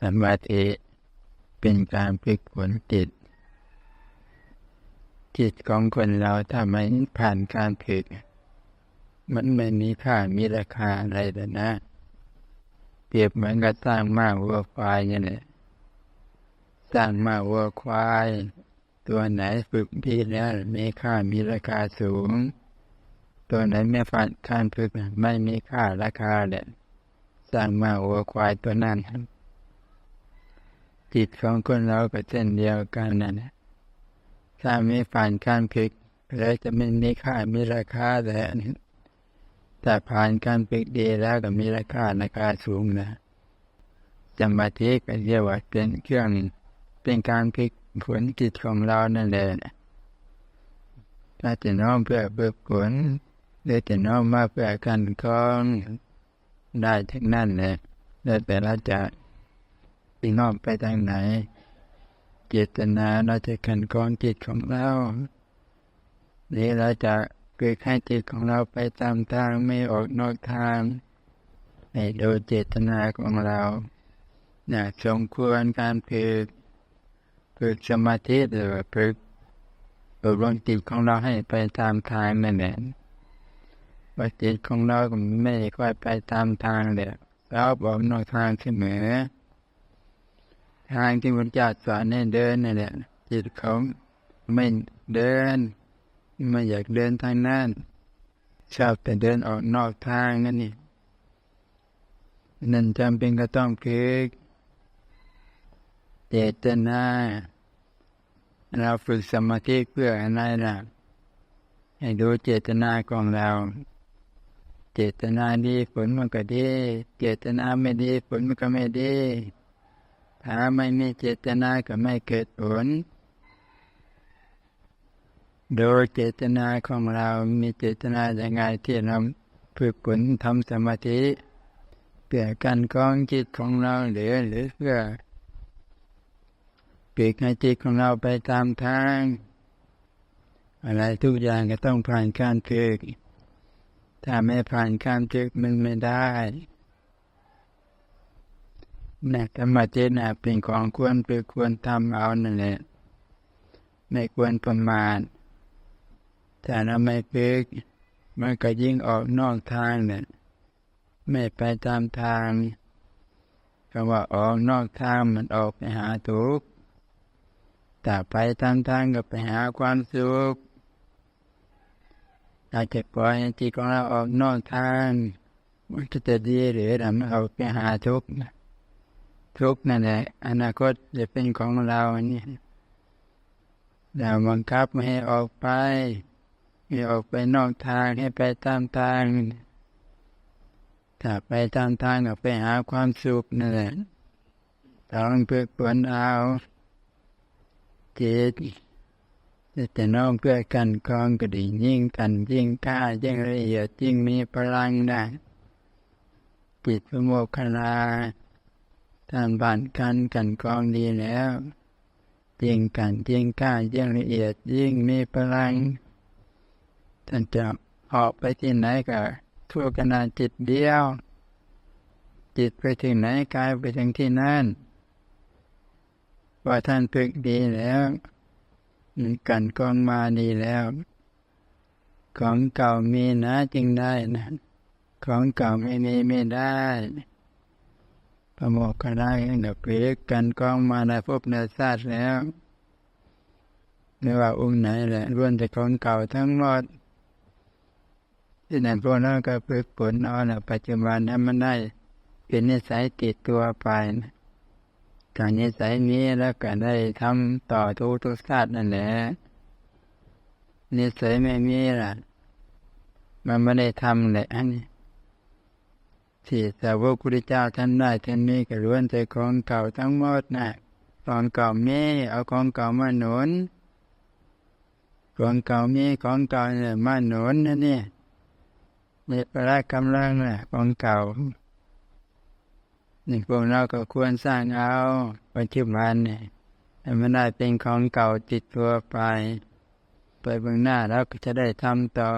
สมาธิเป็นการฝึกฝนจิต จิตของคนเราถ้าไม่ผ่านการฝึก มันไม่มีค่ามีราคาอะไรแต่นะ เปรียบเหมือนกับสร้างมาวัวควายนี่แหละสร้างมาวัวควาย ตัวไหนฝึกดีแล้วมีค่ามีราคาสูง ตัวไหนไม่ผ่านการฝึกไม่มีค่าราคาเลยสร้างมาวัวควายตัวนั้น จิตของคนเราก็เช่นเดียวกันนั่นแหละถ้าไม่ผ่านการฝึกแล้วจะไม่มีค่ามีราคาแต่แต่ผ่านการฝึกดีแล้วก็มีราคาราคาสูงนะสมาธิก็เรียกว่าเป็นเครื่องเป็นการฝึกฝนจิตของเรานั่นแหละถ้าจะน้อมเพื่อเบิกผลหรือจะน้อมมาเพื่อการคล้องได้ทั้งนั้นเลยแล้วแต่ละ จะปีน้อมไปทางไหน เจตนาเราจะขันกองจิตของเราหรือเราจะเกิดให้จิตของเราไปตามทางไม่ออกนอกทางให้ดูเจตนาของเราเนี่ยสมควรการฝึกฝึกสมาธิหรือฝึกอบรมจิตของเราให้ไปตามทางนั่นแหละว่าจิตของเราไม่ค่อยไปตามทางเลยเราบอกนอกทางเสมอ ทางที่พระเจ้าสอนให้เดินนั่แหละจิตเขาไม่เดิน ไม่อยากเดินทางนั้นชอบแต่เดินออกนอกทางนั่นนี่นั่นจำเป็นก็ต้องคือเจตนาเราฝึกสมาธิเพื่ออะไรล่ะให้ดูเจตนาของเรา เจตนาดีผลมันก็ดี เจตนาไม่ดีผลมันก็ไม่ดี ถ้าไม่มีเจตนาก็ไม่เกิดผล โดยเจตนาของเรามีเจตนาอย่างไรที่เราฝึกฝนทำสมาธิเพื่อการกองจิตของเราหรือหรือเพื่อเปลี่ยนจิตของเราไปตามทาง อะไรทุกอย่างก็ต้องผ่านการฝึกถ้าไม่ผ่านการฝึกมันไม่ได้ นะธรรมเจนะเป็นของควรเป็นควรทำเอานั่นแหละไม่ควรประมาทถ้าเราไม่ฝึกมันก็ยิ่งออกนอกทางเนี่ยไม่ไปตามทางคำว่าออกนอกทางมันออกไปหาทุกข์แต่ไปตามทางก็ไปหาความสุขอาจจะปล่อยจิตของเราออกนอกทาง มันจะดีหรือเราไม่ออกไปหาทุกข์ ทุกนั่นแหละอนาคตจะเป็นของเราอันนี้เราบังคับไม่ให้ออกไปให้ออกไปนอกทางให้ไปตามทาง ถ้าไปตามทางก็ไปหาความสุขนั่นแหละต้องเพื่อผลเอาจิตจะน้องเพื่อกันคองก็ดียิ่งกันยิ่งกล้ายิ่งละเอียดยิ่งมีพลังได้จิตพระโมคคัลลา ท่านบ้านกันกันกองดีแล้วยิ่งกันยิ่งกล้ายิ่งละเอียดยิ่งมีพลังท่านจะออกไปที่ไหนก็ทั่วขนาดจิตเดียว จิตไปถึงไหนกายไปถึงที่นั่นว่าท่านฝึกดีแล้วกันกองมาดีแล้ว ของเก่ามีนะจึงได้นะ ของเก่าไม่มีไม่ได้ พระโมกขได้เด็กเล็กกันกองมาในภพในชาติแล้วไม่ว่าองค์ไหนแหละล้วนแต่ของเก่าทั้งหมดที่นั่นพวกนั้นก็ฝึกฝนเอาในปัจจุบันนั้มันได้เป็นนิสัยติดตัวไปการนิสัยนี้แล้วก็ได้ทำต่อทุกทุกชาตินั่นแหละนิสัยไม่มีล่ะ มันไม่ได้ทำเลยอันนี้ ที่สาวกพุทธเจ้าท่านได้ท่านนี้ก็ล้วนแต่ของเก่าทั้งหมดนะของเก่ามีเอาของเก่ามาหนุนของเก่ามีของเก่าเนี่ยมาหนุนนั่นนี่มีพละกำลังนะของเก่านี่พวกเราก็ควรสร้างเอาปัจจุบันเนี่ยให้มันได้เป็นของเก่าติดตัวไป ไปเบื้องหน้าแล้วก็จะได้ทำต่อ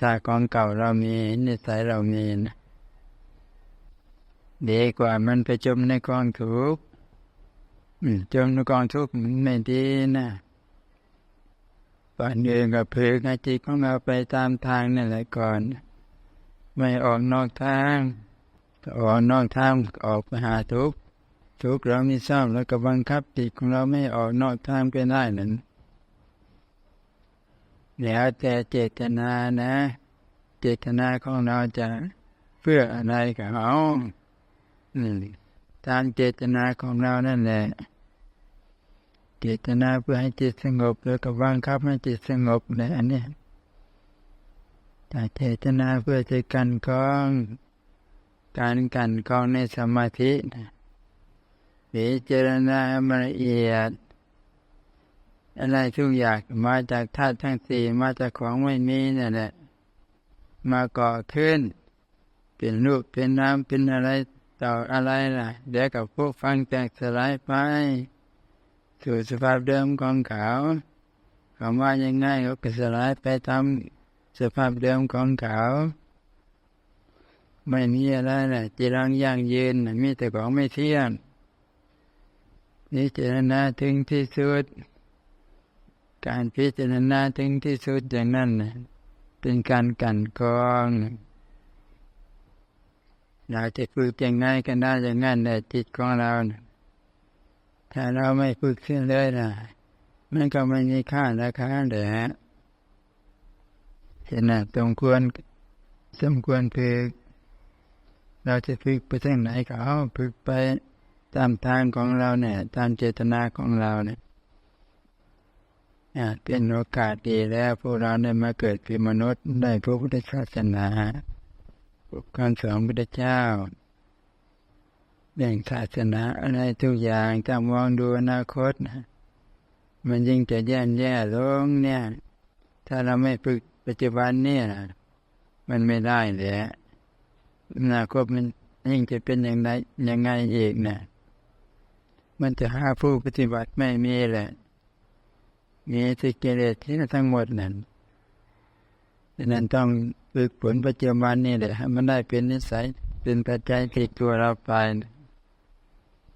ถ้าของเก่าเรามีนิสัยเรามีนะดีกว่ามันไปจมในกองทุกข์อืมจมในกองทุกข์มันไม่ดีนะก่อนอื่นก็ฝึกให้จิตของเราไปตามทางนั่นแหละก่อน ไม่ออกนอกทางออกนอกทางออกไปหาทุกข์ทุกข์เราไม่ชอบแล้วก็บังคับจิตของเราไม่ออกนอกทางไปได้นั่น แล้วแต่เจตนานะ เจตนาของเราจะเพื่ออะไรกับเอาอืมตามเจตนาของเรานั่นแหละ เจตนาเพื่อให้จิตสงบแล้วก็บังคับให้จิตสงบในอันนี้แต่เจตนาเพื่อจะกันกองการกันกองในสมาธินะพิจารณามาละเอียด อะไรทุกอย่างมาจากธาตุทั้งสี่มาจากของไม่มีนั่นแหละมาก่อขึ้น เป็นรูปเป็นน้ำเป็นอะไรต่ออะไรล่ะ เดี๋ยวกับพวกฟังแตกสลายไป สู่สภาพเดิมของเขาคำว่ายังไงเขาก็สลายไปตามสภาพเดิมของเขา ไม่มีอะไรนะจีรังยั่งยืนมีแต่ของไม่เที่ยงนี่เจรณาถึงที่สุด การพิจารณาถึงที่สุดอย่างนั้นนะเป็นการกันกรองเราจะฝึกอย่างไงกันได้อย่างนั้นแต่จิตของเราน่ะถ้าเราไม่ฝึกขึ้นเลยนะมันก็ไม่มีค่าราคาแหละเห็นนะสมควรสมควรฝึกเราจะฝึกไปทางไหนก็เอาฝึกไปตามทางของเราเนี่ย ตามเจตนาของเราเนี่ย เป็นโอกาสดีแล้วพวกเราได้มาเกิดเป็นมนุษย์ได้พระพุทธศาสนาพบคำสอนพระพุทธเจ้าเรื่องศาสนาอะไรทุกอย่างถ้ามองดูอนาคตนะมันยิ่งจะแย่แย่ลงเนี่ย ถ้าเราไม่ฝึกปัจจุบันเนี่ยมันไม่ได้แหละอนาคตมันยิ่งจะเป็นอย่างไรยังไงอีกนะมันจะหาผู้ปฏิบัติไม่มีแหละ มีสิกิเลสที่ทั้งหมดนั่นดังนั้นต้องฝึกฝนปัจจุบันนี่แหละให้มันได้เป็นนิสัยเป็นปัจจัยติดตัวเราไปนะ